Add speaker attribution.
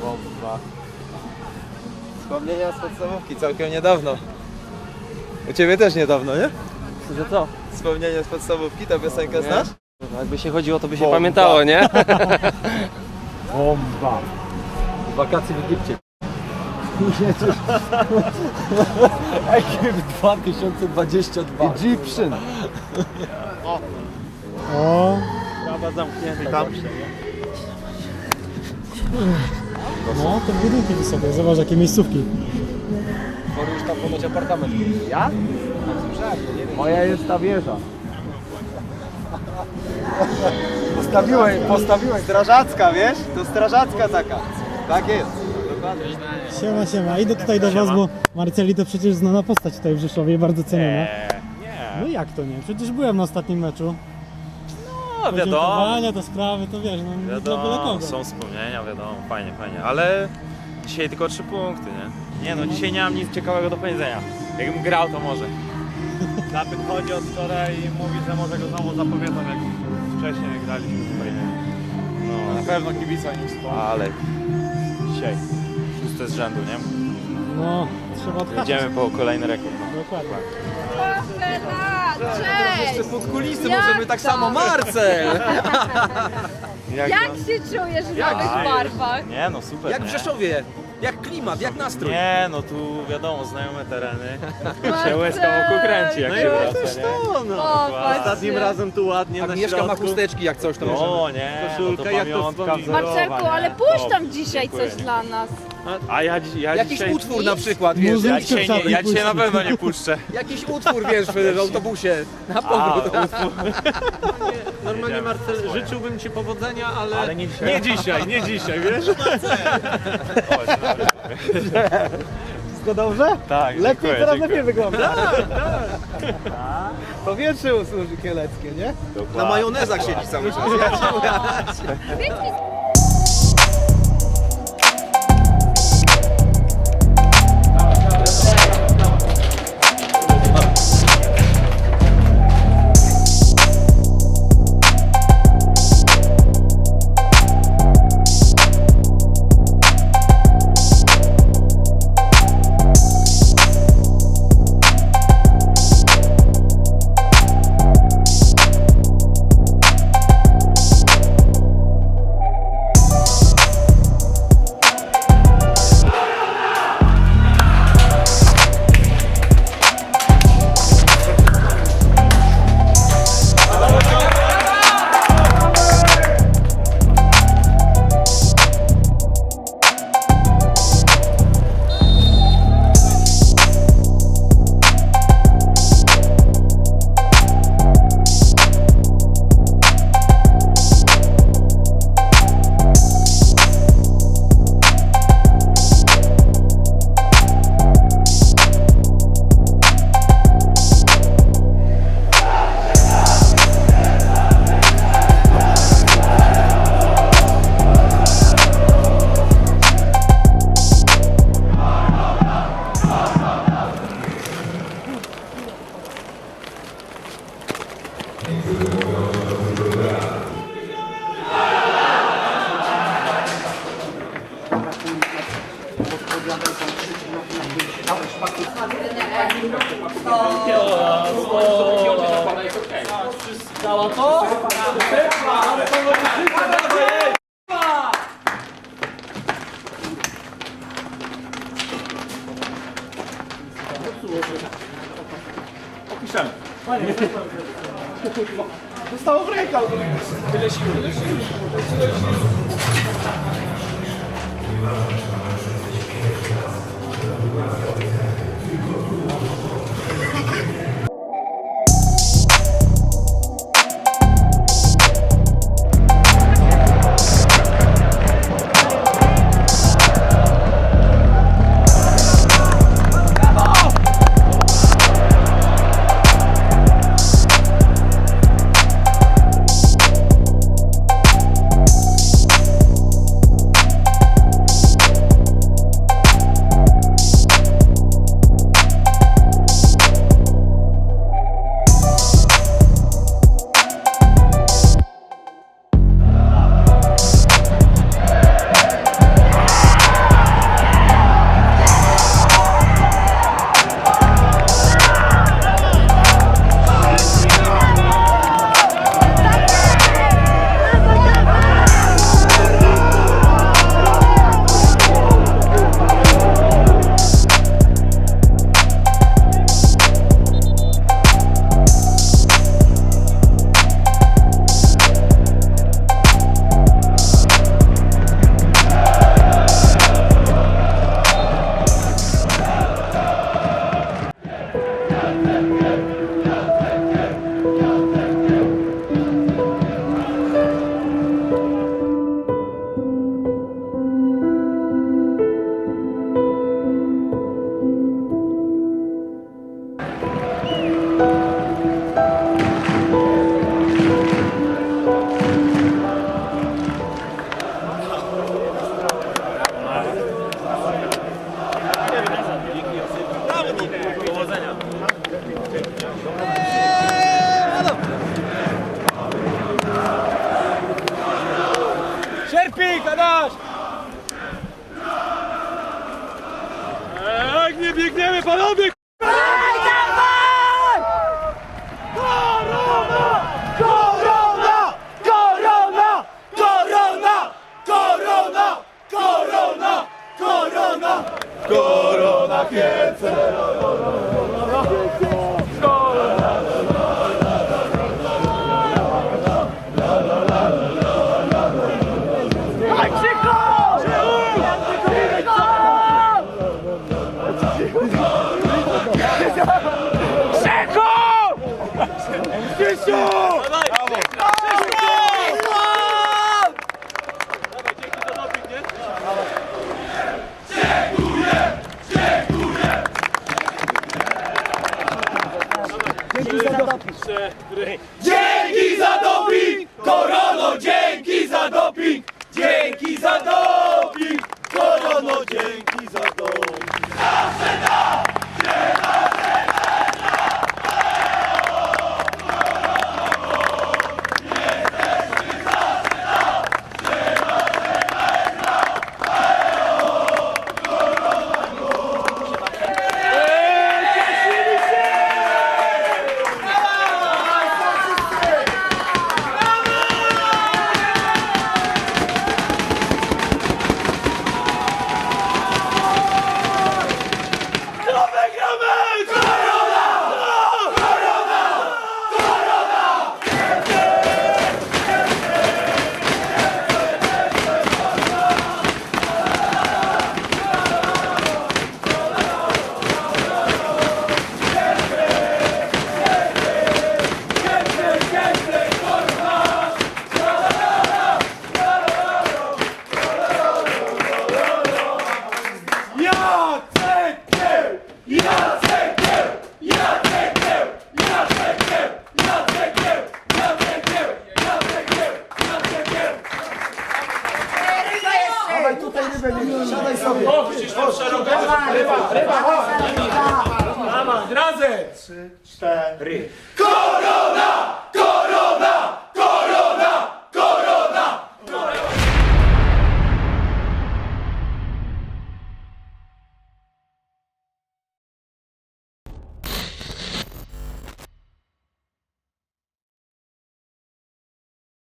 Speaker 1: Bomba. Wspomnienia z podstawówki całkiem niedawno. U ciebie też niedawno, nie?
Speaker 2: Że co?
Speaker 1: Wspomnienia z podstawówki, ta piosenkę
Speaker 2: Nie.
Speaker 1: znasz?
Speaker 2: No, jakby się chodziło, to by się
Speaker 1: Bomba.
Speaker 2: pamiętało, nie?
Speaker 3: Bomba.
Speaker 2: Wakacje w Egipcie.
Speaker 3: Ekip 2022.
Speaker 2: Egyptian.
Speaker 3: O,
Speaker 2: Prawa zamknięta.
Speaker 4: Tam?
Speaker 3: no te budynki wysokie, zobacz jakie miejscówki.
Speaker 2: Tam ponoć apartament.
Speaker 1: Ja?
Speaker 2: Moja jest ta wieża.
Speaker 1: Postawiłem, postawiłem. Strażacka, wiesz? To strażacka taka. Tak jest. Dokładnie.
Speaker 3: Siema, siema. Idę tutaj do was, bo Marceli to przecież znana postać tutaj w Rzeszowie, bardzo ceniona.
Speaker 4: Nie,
Speaker 3: No jak to nie? Przecież byłem na ostatnim meczu.
Speaker 4: no wiadomo,
Speaker 3: Podziękowania, te sprawy, to wiesz, no nie dla byle
Speaker 4: wiadomo,
Speaker 3: kogo.
Speaker 4: są wspomnienia, wiadomo, fajnie, fajnie, ale dzisiaj tylko trzy punkty, nie? Nie no, dzisiaj nie mam nic ciekawego do powiedzenia. Jakbym grał, to może. Napyt chodzi od wczoraj i mówi, że może go znowu zapowiedzą, jak wcześniej jak graliśmy tutaj. No, na pewno kibica nie wspomni. Ale dzisiaj szóste z rzędu, nie?
Speaker 3: No, trzeba odhaczyć.
Speaker 4: Jedziemy po kolejny rekord. No.
Speaker 3: Dokładnie.
Speaker 5: Cześć!
Speaker 1: Jeszcze pod kulisy
Speaker 5: Jak
Speaker 1: możemy tak
Speaker 5: to?
Speaker 1: samo Marcel!
Speaker 5: Jak się czujesz w nowych barwach?
Speaker 4: Nie no, super,
Speaker 1: Jak w
Speaker 4: nie?
Speaker 1: Rzeszowie. Jak klimat, jak nastrój.
Speaker 4: Nie, no tu wiadomo, znajome tereny. się łezka wokół kręci, jak
Speaker 1: No
Speaker 4: się
Speaker 1: i
Speaker 4: wraca, nie?
Speaker 5: Popatrz
Speaker 4: Ostatnim
Speaker 5: się.
Speaker 4: razem tu ładnie
Speaker 1: Agnieszka ma chusteczki jak coś to możemy.
Speaker 4: No nie, no to
Speaker 1: jak to
Speaker 4: pamiątka wzorowa,
Speaker 5: Marcelku,
Speaker 4: nie?
Speaker 5: ale puść tam dzisiaj
Speaker 4: dziękuję.
Speaker 5: coś dla nas.
Speaker 4: A ja, dzi- ja
Speaker 1: Jakiś
Speaker 4: dzisiaj...
Speaker 1: utwór na przykład, wiesz?
Speaker 4: Ja dzisiaj, nie, ja dzisiaj na pewno nie puszczę.
Speaker 1: Jakiś utwór, wiesz, w autobusie. Na
Speaker 4: A,
Speaker 1: powrót.
Speaker 4: utwór.
Speaker 6: Normalnie Marcel, życzyłbym Ci powodzenia, ale,
Speaker 4: Ale nie dzisiaj.
Speaker 6: nie dzisiaj, nie dzisiaj, wiesz?
Speaker 1: Wszystko dobrze?
Speaker 4: Tak,
Speaker 1: Lepiej
Speaker 4: dziękuję,
Speaker 1: teraz
Speaker 4: dziękuję.
Speaker 1: lepiej wygląda. Powietrze usłuży kieleckie, nie? Na majonezach siedzi cały czas.
Speaker 4: Opuszczamy. Panie, Dostało w rękę.
Speaker 2: Tyle siły, tyle siły. Tyle siły.
Speaker 4: Bravo. six, seven, Three.